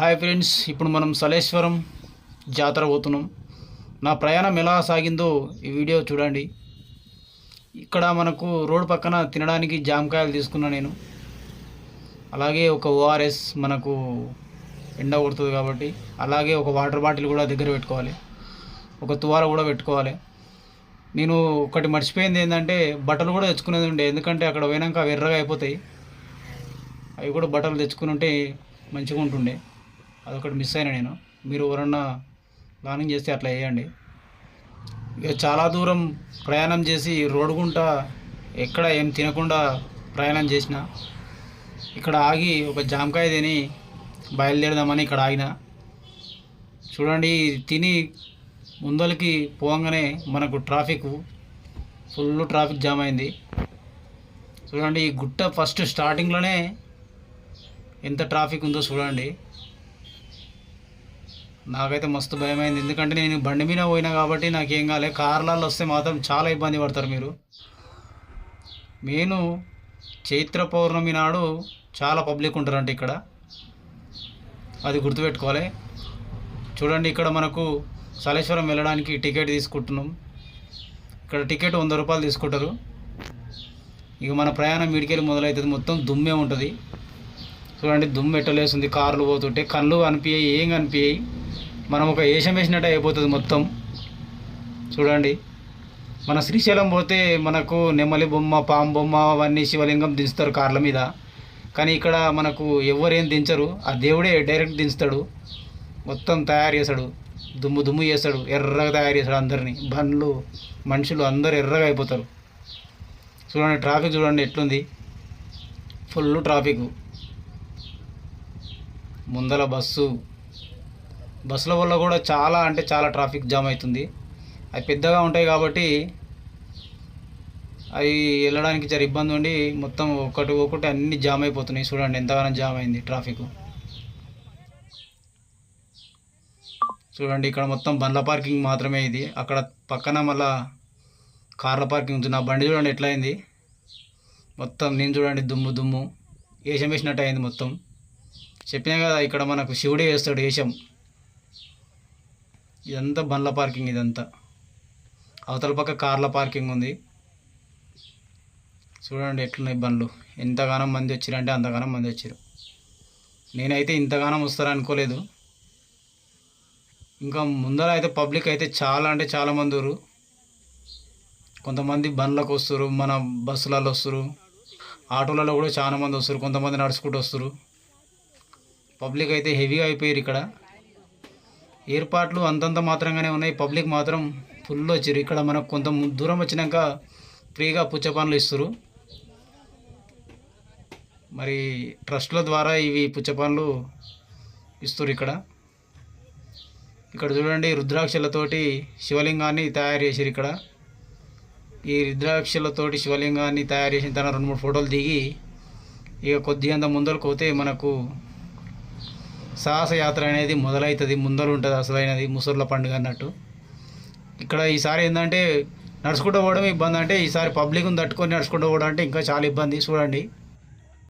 Hi friends ఇప్పుడు మనం సలేశ్వరం జాతర పోతున్నాం. నా ప్రయాణం ఎలా సాగిందో ఈ వీడియో చూడండి. ఇక్కడ మనకు రోడ్ పక్కన తినడానికి జామకాయలు తీసుకున్నా నేను. అలాగే ఒక ఓఆర్ఎస్ మనకు ఎండ కొడుతుంది కాబట్టి అలాగే ఒక వాటర్ బాటిల్ కూడా దగ్గర పెట్టుకోవాలి. ఒక తువాల కూడా పెట్టుకోవాలి. నేను ఒకటి మర్చిపోయింది ఏంటంటే బట్టలు కూడా తెచ్చుకునేది ఉండే. ఎందుకంటే అక్కడ పోయినాక అవి ఎర్రగా అయిపోతాయి. అవి కూడా బట్టలు తెచ్చుకుని ఉంటే మంచిగా ఉంటుండే. అదొకటి మిస్ అయినా నేను. మీరు ఎవరన్నా ప్లానింగ్ చేస్తే అట్లా వేయండి ఇక చాలా దూరం ప్రయాణం చేసి రోడ్డు గుంట ఎక్కడ ఏం తినకుండా ప్రయాణం చేసిన. ఇక్కడ ఆగి ఒక జామకాయ తిని బయలుదేరదామని ఇక్కడ ఆగిన. చూడండి తిని ముందలకి పోగానే మనకు ట్రాఫిక్ ఫుల్ ట్రాఫిక్ జామ్ అయింది. చూడండి ఈ గుట్ట ఫస్ట్ స్టార్టింగ్లోనే ఎంత ట్రాఫిక్ ఉందో చూడండి. నాకైతే మస్తు భయమైంది. ఎందుకంటే నేను బండి మీద పోయినా కాబట్టి నాకేం కాలే. కార్లలో వస్తే మాత్రం చాలా ఇబ్బంది పడతారు మీరు. మెయిన్ చైత్ర పౌర్ణమి నాడు చాలా పబ్లిక్ ఉంటారంట ఇక్కడ. అది గుర్తుపెట్టుకోవాలి. చూడండి ఇక్కడ మనకు సలేశ్వరం వెళ్ళడానికి టికెట్ తీసుకుంటున్నాం. ఇక్కడ టికెట్ వంద రూపాయలు తీసుకుంటారు. ఇక మన ప్రయాణం వీడికెళ్ళి మొదలవుతుంది మొత్తం దుమ్మే ఉంటుంది. చూడండి దుమ్ము ఎట్టలేస్తుంది కార్లు పోతుంటే కళ్ళు కనిపించాయి ఏం కనిపించాయి మనం ఒక ఏషం వేసినట్టు అయిపోతుంది మొత్తం. చూడండి. మన శ్రీశైలం పోతే మనకు నెమలి బొమ్మ పాము బొమ్మ అవన్నీ శివలింగం దించుతారు కార్ల మీద. కానీ ఇక్కడ మనకు ఎవరేం దించరు. ఆ దేవుడే డైరెక్ట్ దించుతాడు. మొత్తం తయారు చేస్తాడు. దుమ్ము దుమ్ము చేస్తాడు. ఎర్రగా తయారు చేస్తాడు అందరినీ. బండ్లు మనుషులు అందరు ఎర్రగా అయిపోతారు. చూడండి ట్రాఫిక్ చూడండి ఎట్లుంది. Full traffic. ముందల బస్సు. బస్సుల వల్ల కూడా చాలా అంటే చాలా ట్రాఫిక్ జామ్ అవుతుంది. అవి పెద్దగా ఉంటాయి కాబట్టి అవి వెళ్ళడానికి జర ఇబ్బంది ఉండి మొత్తం ఒకటి ఒకటి అన్ని జామ్ అయిపోతున్నాయి. చూడండి ఎంతగానో జామ్ అయింది ట్రాఫిక్. చూడండి ఇక్కడ మొత్తం బండ్ల పార్కింగ్ మాత్రమే ఇది. అక్కడ పక్కన మళ్ళా కార్ల పార్కింగ్ ఉంది నా బండి చూడండి ఎట్లా అయింది మొత్తం నేను చూడండి దుమ్ము దుమ్ము. ఏషం వేసినట్టు అయింది మొత్తం. చెప్పినా కదా ఇక్కడ మనకు శివుడే వేస్తాడు ఏషం. ఇదంతా బండ్ల పార్కింగ్ ఇదంతా? అవతల పక్క కార్ల పార్కింగ్ ఉంది. చూడండి ఎట్లున్నాయి బండ్లు. ఎంతగానో మంది వచ్చిరంటే అంతగానం మంది వచ్చారు. నేనైతే ఇంతగానం వస్తారని అనుకోలేదు ఇంకా ముందర అయితే పబ్లిక్ అయితే చాలా అంటే చాలా మంది కొంతమంది బండ్లకు వస్తారు మన బస్సులలో వస్తారు. ఆటోలలో కూడా చాలా మంది వస్తారు కొంతమంది నడుచుకుంటూ వస్తారు. పబ్లిక్ అయితే హెవీగా అయిపోయారు ఇక్కడ. ఏర్పాట్లు అంతంత మాత్రంగానే ఉన్నాయి. పబ్లిక్ మాత్రం ఫుల్ వచ్చారు. ఇక్కడ మనకు కొంత దూరం వచ్చినాక ఫ్రీగా పుచ్చపండ్లు ఇస్తారు. మరి ట్రస్ట్ల ద్వారా ఇవి పుచ్చపండ్లు ఇస్తారు ఇక్కడ. ఇక్కడ చూడండి రుద్రాక్షలతోటి శివలింగాన్ని తయారు చేసారు ఇక్కడ. ఈ రుద్రాక్షలతోటి శివలింగాన్ని తయారు చేసిన తన రెండు మూడు ఫోటోలు దిగి ఇక కొద్దిగంత అంత ముందరకు పోతే మనకు సాహస యాత్ర అనేది మొదలవుతుంది ముందర ఉంటుంది అసలైనది ముసర్ల పండుగ అన్నట్టు. ఇక్కడ ఈసారి ఏంటంటే నడుచుకుంటూ పోవడం ఇబ్బంది అంటే ఈసారి పబ్లిక్ని తట్టుకొని నడుచుకుంటూ పోవడం అంటే ఇంకా చాలా ఇబ్బంది. చూడండి.